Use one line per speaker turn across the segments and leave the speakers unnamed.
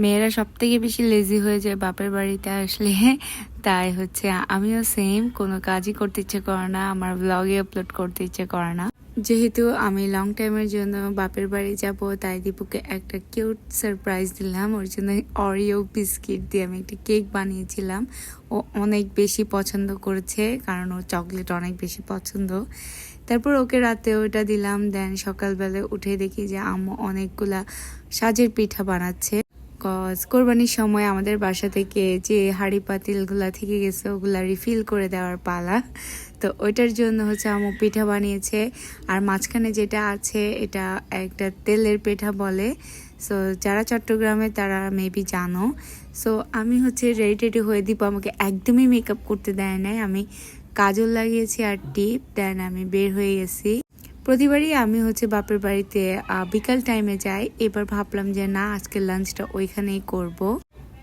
মেয়েরা সব থেকে বেশি লেজি হয়ে যায় বাপের বাড়িতে আসলে। তাই হচ্ছে আমিও সেম কোনো কাজই করতে ইচ্ছে করে না, আমার ব্লগে আপলোড করতে ইচ্ছে করে না। যেহেতু আমি লং টাইমের জন্য বাপের বাড়ি যাব, তাই দীপুকে একটা কিউট সারপ্রাইজ দিলাম। ওর জন্য অরিও বিস্কিট দিয়ে আমি একটা কেক বানিয়েছিলাম। ও অনেক বেশি পছন্দ করেছে, কারণ ওর চকলেট অনেক বেশি পছন্দ। তারপর ওকে রাতে ওটা দিলাম দেন সকালবেলা উঠে দেখি যে আম্মু অনেকগুলা সাজের পিঠা বানাচ্ছে। কজ কোরবানির সময় আমাদের বাসা থেকে যে হাড়ি পাতিলগুলা থেকে গেছে, ওগুলা রিফিল করে দেওয়ার পালা। তো ওইটার জন্য হচ্ছে আম্মু পিঠা বানিয়েছে। আর মাঝখানে যেটা আছে, এটা একটা তেলের পিঠা বলে। সো যারা চট্টগ্রামে, তারা মেবি জানো। সো আমি হচ্ছে রেডি টেডি হয়ে দিব। আমাকে একদমই মেকআপ করতে দেয় নাই। আমি কাজল লাগিয়েছি আর টিপ দেন আমি বের হয়ে গেছি। প্রতিবারই আমি হচ্ছে বাপের বাড়িতে বিকাল টাইমে যাই। এবার ভাবলাম যে না, আজকে লাঞ্চটা ওইখানেই করব।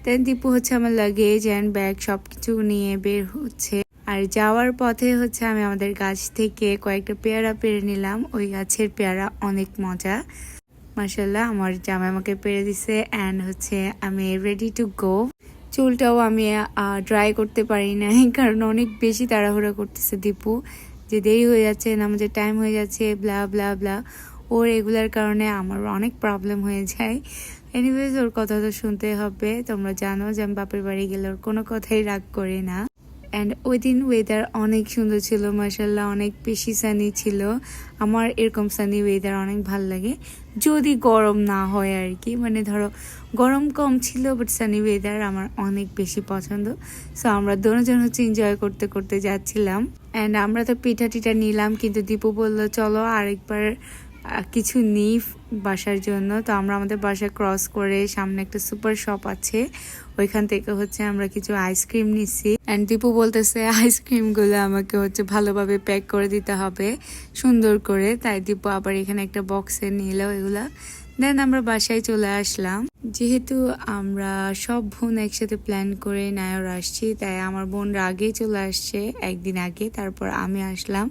দেন দীপু হচ্ছে আমার লাগেজ অ্যান্ড ব্যাগ সব কিছু নিয়ে বের হচ্ছে। আর যাওয়ার পথে হচ্ছে আমি আমাদের গাছ থেকে কয়েকটা পেয়ারা পেরে নিলাম। ওই গাছের পেয়ারা অনেক মজা। মার্শাল্লাহ আমার জামাই আমাকে পেরে দিছে অ্যান্ড হচ্ছে আমি রেডি টু গো চুলটাও আমি ড্রাই করতে পারি নাই, কারণ অনেক বেশি তাড়াহুড়া করতেছে দীপু। যে দেরি হয়ে যাচ্ছে, না নামাজের টাইম হয়ে যাচ্ছে ব্লা ব্লা ব্লা ওর এগুলার কারণে আমার অনেক প্রবলেম হয়ে যায়। এনিওয়েজ ওর কথা তো শুনতে হবে। তোমরা জানো যে আমি বাপের বাড়ি গেলে ওর কোনো কথাই রাগ করি না। অ্যান্ড ওই দিন ওয়েদার অনেক সুন্দর ছিল মার্শাল্লাহ অনেক বেশি সানি ছিল। আমার এরকম সানি ওয়েদার অনেক ভালো লাগে। যদি গরম না হয় আর কি মানে ধরো, গরম কম ছিল বাট সানি ওয়েদার আমার অনেক বেশি পছন্দ। সো আমরা দুজন হচ্ছে এনজয় করতে করতে যাচ্ছিলাম। অ্যান্ড আমরা তো পিঠা টিঠা নিলাম, কিন্তু দীপু বলল, চলো আরেকবার কিছু নিই বাসার জন্য। তো আমরা আমাদের বাসা ক্রস করে সামনে একটা সুপার শপ আছে। ওইখান থেকে হচ্ছে আমরা কিছু আইসক্রিম নিচ্ছি অ্যান্ড দীপু বলতেছে আইসক্রিমগুলো আমাকে হচ্ছে ভালোভাবে প্যাক করে দিতে হবে, সুন্দর করে। তাই দীপু আবার এখানে একটা বক্সে নিল এগুলা। দেন আমরা বাসায় চলে আসলাম। যেহেতু আমরা সব বোন একসাথে প্ল্যান করে নায়র আসছি, তাই আমার বোনরা আগেই চলে আসছে একদিন আগে, তারপর আমি আসলাম।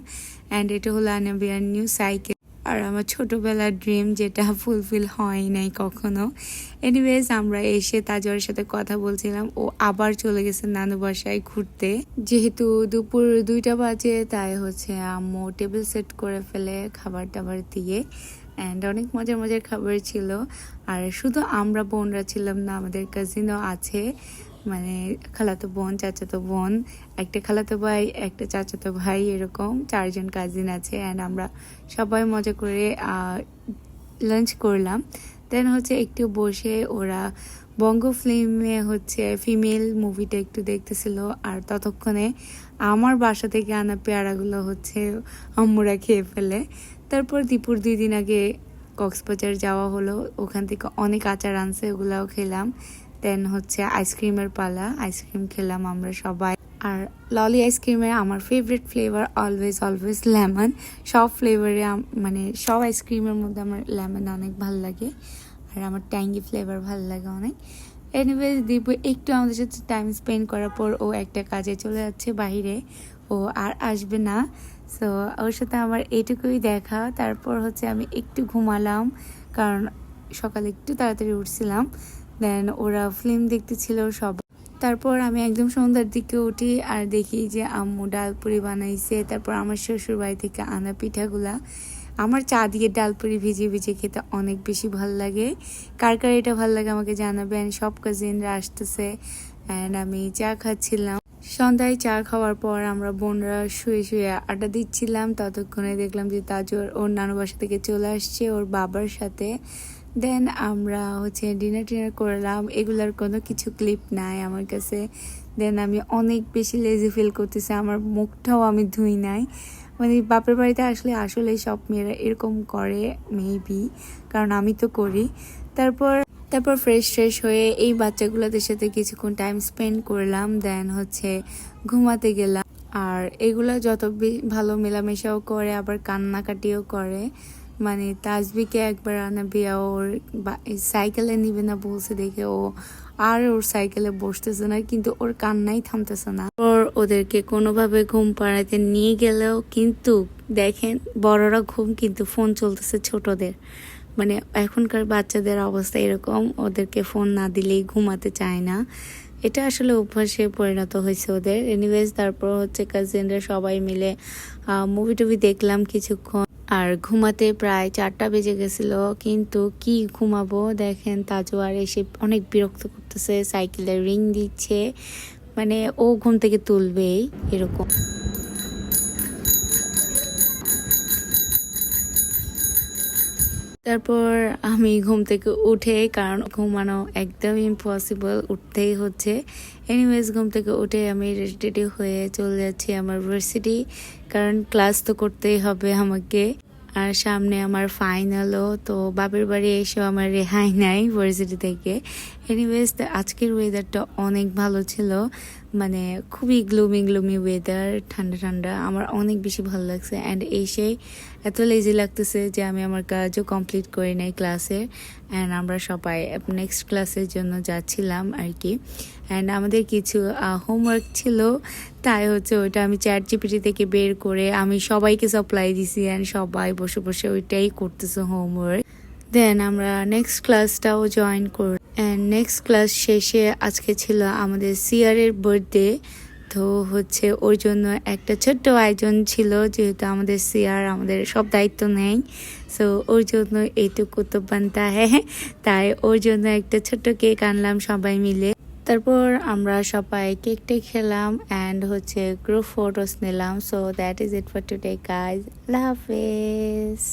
অ্যান্ড এটা হলো আনাবিয়ার নিউ সাইকেল আর আমার ছোটবেলার ড্রিম যেটা ফুলফিল হয় নাই কখনো। এনিওয়েজ আমরা এসে তাজওয়ারের সাথে কথা বলছিলাম। ও আবার চলে গেছে নানু বাসায় ঘুরতে। যেহেতু দুপুর দুইটা বাজে, তাই হচ্ছে আম্মু টেবিল সেট করে ফেলে খাবার টাবার দিয়ে অ্যান্ড অনেক মজার মজার খাবার ছিল। আর শুধু আমরা বোনরা ছিলাম না, আমাদের কাজিনও আছে। মানে খালাতো বোন, চাচাতো বোন, একটা খালাতো ভাই, একটা চাচাতো ভাই, এরকম চারজন কাজিন আছে অ্যান্ড আমরা সবাই মজা করে লাঞ্চ করলাম। দেন হচ্ছে একটু বসে ওরা বঙ্গ ফিল্মে হচ্ছে ফিমেল মুভিটা একটু দেখতেছিল। আর ততক্ষণে আমার বাসা থেকে আনা পেয়ারাগুলো হচ্ছে আম্মুরা খেয়ে ফেলে। তারপর দীপুর দুই দিন আগে কক্সবাজার যাওয়া হলো। ওখান থেকে অনেক আচার আনছে, ওগুলাও খেলাম। দেন হচ্ছে আইসক্রিমের পালা। আইসক্রিম খেলাম আমরা সবাই। আর ললি আইসক্রিমে আমার favourite flavour always always lemon সব ফ্লেভারে মানে সব আইসক্রিমের মধ্যে আমার লেমন অনেক ভালো লাগে। আর আমার ট্যাঙ্গি ফ্লেভার ভালো লাগে অনেক। এনিওয়েজ দীপ একটু আমাদের সাথে টাইম স্পেন্ড করার পর ও একটা কাজে চলে যাচ্ছে বাইরে ও আর আসবে না। সো ওর সাথে আমার এইটুকুই দেখা। তারপর হচ্ছে আমি একটু ঘুমালাম। কারণ সকালে একটু তাড়াতাড়ি উঠছিলাম। দেন ওরা ফিল্ম দেখতেছিল সব। তারপর আমি একদম সন্ধ্যার দিকে উঠি আর দেখি যে আম্মু ডালপুরি বানাইছে। তারপর আমার শ্বশুর বাড়ি থেকে আনা পিঠাগুলা। আমার চা দিয়ে ডালপুরি ভিজিয়ে ভিজিয়ে খেতে অনেক বেশি ভালো লাগে। কার কার এটা ভালো লাগে আমাকে জানাবেন। সব কাজিনরা আসতেছে। অ্যান্ড আমি চা খাচ্ছিলাম। সন্ধ্যায় চা খাওয়ার পর আমরা বোনরা শুয়ে শুয়ে আড্ডা দিচ্ছিলাম। ততক্ষণে দেখলাম যে তাজর ওর নানু বাসা থেকে চলে আসছে ওর বাবার সাথে। দেন আমরা হচ্ছে ডিনার টিনার করলাম, এগুলার কোনো কিছু ক্লিপ নাই আমার কাছে। দেন আমি অনেক বেশি লেজি ফিল করতেছি, আমার মুখটাও আমি ধুই নাই। মানে বাপের বাড়িতে আসলে আসলে সব মেয়েরা এরকম করে মেবি কারণ আমি তো করি। তারপর তারপর ফ্রেশ ফ্রেশ হয়ে এই বাচ্চাগুলোদের সাথে কিছুক্ষণ টাইম স্পেন্ড করলাম দেন হচ্ছে ঘুমাতে গেলাম। আর এগুলো যত ভালো মেলামেশাও করে, আবার কান্নাকাটিও করে। মানে তাজবিকে একবার আনা বিয়া, ওর সাইকেলে নিবে না বলছে দেখে, ও আর ওর সাইকেলে বসতেছে না, কিন্তু ওর কান্নাই থামতেছে না। ওর ওদেরকে কোনোভাবে ঘুম পাড়াতে নিয়ে গেলেও কিন্তু দেখেন, বড়রা ঘুম কিন্তু ফোন চলতেছে ছোটদের। মানে এখনকার বাচ্চাদের অবস্থা এরকম, ওদেরকে ফোন না দিলেই ঘুমাতে চায় না। এটা আসলে অভ্যাসে পরিণত হয়েছে ওদের। এনিওয়েজ তারপর হচ্ছে কাজিনরা সবাই মিলে মুভি টুভি দেখলাম কিছুক্ষণ। আর ঘুমাতে প্রায় চারটা বেজে গেছিল, কিন্তু কি ঘুমাবো? দেখেন তাজওয়ার এসে অনেক বিরক্ত করতেছে, সাইকেলের রিং দিচ্ছে মানে ও ঘুম থেকে তুলবেই এরকম। তারপর আমি ঘুম থেকে উঠে, কারণ ঘুমানো একদম ইম্পসিবল উঠতেই হচ্ছে। এনিওয়েজ ঘুম থেকে উঠে আমি রেডি হয়ে চলে যাচ্ছি আমার ভার্সিটি কারণ ক্লাস তো করতেই হবে আমাকে। আর সামনে আমার ফাইনালও তো বাপের বাড়ি এসেও আমার রেহাই নাই ভার্সিটি থেকে। এনিওয়েজ আজকের ওয়েদারটা অনেক ভালো ছিল। মানে খুবই গ্লুমি গ্লুমি ওয়েদার ঠান্ডা ঠান্ডা। আমার অনেক বেশি ভালো লাগছে। অ্যান্ড এসে এত লেজি লাগতেছে যে আমি আমার কাজও কমপ্লিট করি নাই ক্লাসে অ্যান্ড আমরা সবাই নেক্সট ক্লাসের জন্য যাচ্ছিলাম আর কি। অ্যান্ড আমাদের কিছু হোমওয়ার্ক ছিল। তাই হচ্ছে ওইটা আমি চ্যাট জিপিটি থেকে বের করে আমি সবাইকে সাপ্লাই দিছি। অ্যান্ড সবাই বসে বসে ওইটাই করতেছে হোমওয়ার্ক দেন আমরা নেক্সট ক্লাসটাও জয়েন করি অ্যান্ড নেক্সট ক্লাস শেষে আজকে ছিল আমাদের সিয়ারের বার্থডে তো হচ্ছে ওর জন্য একটা ছোট্ট আয়োজন ছিল, যেহেতু আমাদের সিয়ার আমাদের সব দায়িত্ব নেই সো ওর জন্য এইটুকু তো বানতা হ্যাঁ তাই ওর জন্য একটা ছোট্ট কেক আনলাম সবাই মিলে। তারপর আমরা সবাই কেকটে খেলাম অ্যান্ড হচ্ছে গ্রুপ ফটোস নিলাম so that is it for today guys আল্লাহ হাফেজ।